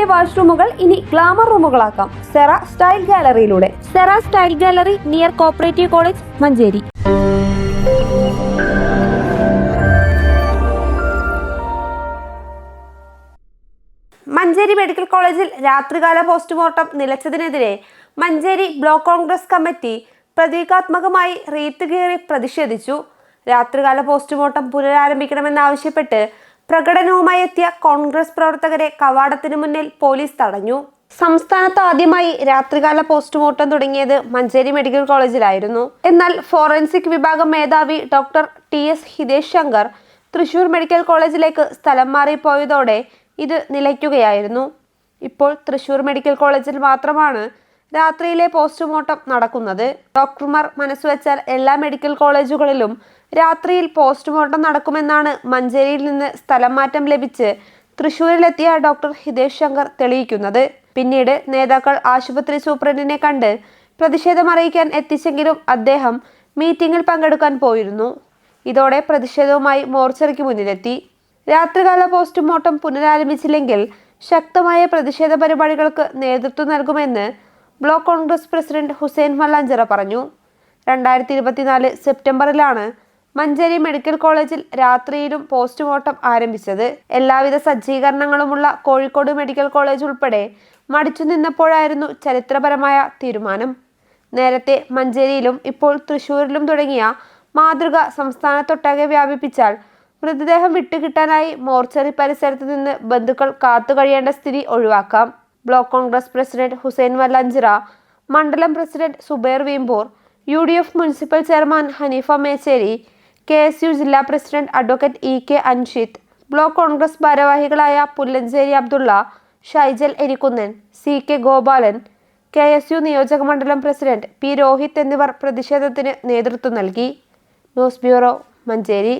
വീടിന്റെ വാഷ്റൂമുകൾ ഇനി ഗ്ലാമർ റൂമുകളാക്കാം. Sera style ഗാലറിയിലൂടെ. Sera style gallery near cooperative college Manjeri. Manjeri medical കോളേജിൽ രാത്രികാല പോസ്റ്റ്മോർട്ടം നിലച്ചതിനെതിരെ മഞ്ചേരി ബ്ലോക്ക് കോൺഗ്രസ് കമ്മിറ്റി പ്രതീകാത്മകമായി റീത്ത് കയറി പ്രതിഷേധിച്ചു. രാത്രികാല പോസ്റ്റ്മോർട്ടം പുനരാരംഭിക്കണമെന്നാവശ്യപ്പെട്ട് പ്രകടനവുമായി എത്തിയ കോൺഗ്രസ് പ്രവർത്തകരെ കവാടത്തിനു മുന്നിൽ പോലീസ് തടഞ്ഞു. സംസ്ഥാനത്ത് ആദ്യമായി രാത്രികാല പോസ്റ്റ്മോർട്ടം തുടങ്ങിയത് മഞ്ചേരി മെഡിക്കൽ കോളേജിലായിരുന്നു. എന്നാൽ ഫോറൻസിക് വിഭാഗം മേധാവി doctor T S Hitesh Shankar Thrissur medical കോളേജിലേക്ക് സ്ഥലം മാറിപ്പോയതോടെ ഇത് നിലയ്ക്കുകയായിരുന്നു. ഇപ്പോൾ തൃശൂർ മെഡിക്കൽ കോളേജിൽ മാത്രമാണ് രാത്രിയിലെ പോസ്റ്റ്മോർട്ടം നടക്കുന്നത്. ഡോക്ടർമാർ മനസ്സുവെച്ചാൽ എല്ലാ മെഡിക്കൽ കോളേജുകളിലും രാത്രിയിൽ പോസ്റ്റ്മോർട്ടം നടക്കുമെന്നാണ് മഞ്ചേരിയിൽ നിന്ന് സ്ഥലം മാറ്റം ലഭിച്ച് തൃശൂരിലെത്തിയ ഡോക്ടർ ഹിതേഷ് ശങ്കർ തെളിയിക്കുന്നത്. പിന്നീട് നേതാക്കൾ ആശുപത്രി സൂപ്രണ്ടിനെ കണ്ട് പ്രതിഷേധം അറിയിക്കാൻ എത്തിച്ചെങ്കിലും അദ്ദേഹം മീറ്റിംഗിൽ പങ്കെടുക്കാൻ പോയിരുന്നു. ഇതോടെ പ്രതിഷേധവുമായി മോർച്ചറിക്ക് മുന്നിലെത്തി. രാത്രികാല പോസ്റ്റ്മോർട്ടം പുനരാരംഭിച്ചില്ലെങ്കിൽ ശക്തമായ പ്രതിഷേധ പരിപാടികൾക്ക് നേതൃത്വം നൽകുമെന്ന് block Congress president Hussain Mallanchira പറഞ്ഞു. രണ്ടായിരത്തി ഇരുപത്തിനാല് സെപ്റ്റംബറിലാണ് മഞ്ചേരി മെഡിക്കൽ കോളേജിൽ രാത്രിയിലും പോസ്റ്റ്മോർട്ടം ആരംഭിച്ചത്. എല്ലാവിധ സജ്ജീകരണങ്ങളുമുള്ള കോഴിക്കോട് മെഡിക്കൽ കോളേജ് ഉൾപ്പെടെ മടിച്ചു നിന്നപ്പോഴായിരുന്നു ചരിത്രപരമായ തീരുമാനം. നേരത്തെ മഞ്ചേരിയിലും ഇപ്പോൾ തൃശൂരിലും തുടങ്ങിയ മാതൃക സംസ്ഥാനത്തൊട്ടാകെ വ്യാപിപ്പിച്ചാൽ മൃതദേഹം വിട്ടുകിട്ടാനായി മോർച്ചറി പരിസരത്ത് നിന്ന് ബന്ധുക്കൾ കാത്തു കഴിയേണ്ട സ്ഥിതി ഒഴിവാക്കാം. Block Congress president Hussain Vallanchira മണ്ഡലം president Subair Veempur U municipal chairman Haneefa Mecheri K S U ജില്ലാ president advocate E K Anshith block Congress ഭാരവാഹികളായ Pullancheri Abdulla Shaijal Erikkunnan C K Gopalan K S U നിയോജക മണ്ഡലം president P Rohith എന്നിവർ പ്രതിഷേധത്തിന് നേതൃത്വം നൽകി. News bureau Manjeri.